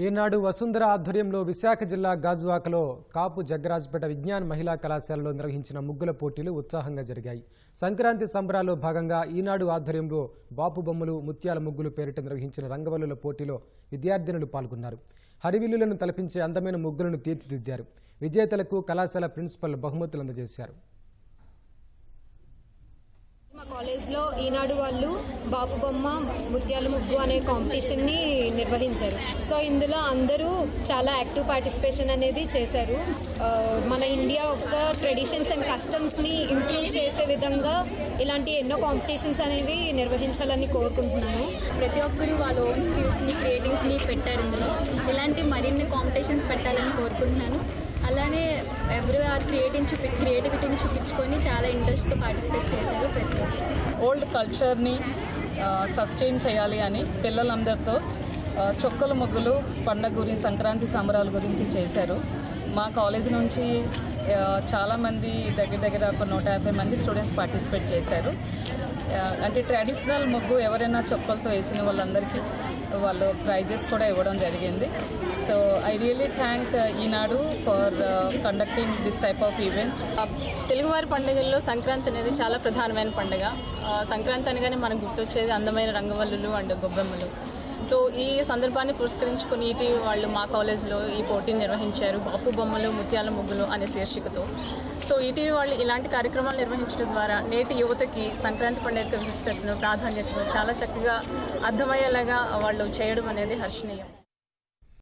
ఈనాడు వసుంధర ఆధ్వర్యంలో విశాఖ జిల్లా గాజువాకలో కాపు జగ్గరాజపేట విజ్ఞాన్ మహిళా కళాశాలలో నిర్వహించిన ముగ్గుల పోటీలు ఉత్సాహంగా జరిగాయి. సంక్రాంతి సంబరాల్లో భాగంగా ఈనాడు ఆధ్వర్యంలో బాపు బొమ్మలు ముత్యాల ముగ్గులు పేరిట నిర్వహించిన రంగవల్లుల పోటీలో విద్యార్థినులు పాల్గొన్నారు. హరివిల్లులను తలపించే అందమైన ముగ్గులను తీర్చిదిద్దారు. విజేతలకు కళాశాల ప్రిన్సిపల్ బహుమతులు అందజేశారు. కాలేజ్లో ఈనాడు వాళ్ళు బాపు బొమ్మ ముత్యాల ముగ్గు అనే కాంపిటీషన్ని నిర్వహించారు. సో ఇందులో అందరూ చాలా యాక్టివ్ పార్టిసిపేషన్ అనేది చేశారు. మన ఇండియా యొక్క ట్రెడిషన్స్ అండ్ కస్టమ్స్ని ఇంప్రూవ్ చేసే విధంగా ఇలాంటి ఎన్నో కాంపిటీషన్స్ అనేవి నిర్వహించాలని కోరుకుంటున్నాను. ప్రతి ఒక్కరు వాళ్ళ ఓన్ స్కిల్స్ని క్రియేటివ్స్ని పెట్టారు ఇందులో. ఇలాంటి మరిన్ని కాంపిటీషన్స్ పెట్టాలని కోరుకుంటున్నాను. అలానే ఎవరు ఆ క్రియేటివ్ చూపి క్రియేటివిటీని చూపించుకొని చాలా ఇంట్రెస్ట్తో పార్టిసిపేట్ చేశారు ప్రతి ఓల్డ్ కల్చర్ని సస్టైన్ చేయాలి అని పిల్లలందరితో చొక్కల ముగ్గులు పండగ గురించి సంక్రాంతి సంబరాల గురించి చేశారు. మా కాలేజ్ నుంచి చాలామంది దగ్గర దగ్గర ఒక నూట యాభై మంది స్టూడెంట్స్ పార్టిసిపేట్ చేశారు. అంటే ట్రెడిషనల్ ముగ్గు ఎవరైనా చొక్కలతో వేసిన వాళ్ళందరికీ వాళ్ళు ప్రైజెస్ కూడా ఇవ్వడం జరిగింది. So I really thank Eenadu for conducting this type of events తెలుగువారి పండుగల్లో సంక్రాంతి అనేది చాలా ప్రధానమైన పండుగ. Uh, సంక్రాంతి అనగానే మనకు గుర్తొచ్చేది అందమైన రంగవల్లులు అండ్ గొబ్బెమ్మలు. సో ఈ సందర్భాన్ని పురస్కరించుకుని ఇటీవల వాళ్ళు మా కాలేజ్లో ఈ పోటీని నిర్వహించారు. బాపు బొమ్మలు ముత్యాల ముగ్గులు అనే శీర్షికతో. సో ఈటీవీ వాళ్ళు ఇలాంటి కార్యక్రమాలు నిర్వహించడం ద్వారా నేటి యువతకి సంక్రాంతి పండుగ యొక్క విశిష్టతను ప్రాధాన్యతను చాలా చక్కగా అర్థమయ్యేలాగా వాళ్ళు చేయడం అనేది హర్షణీయం.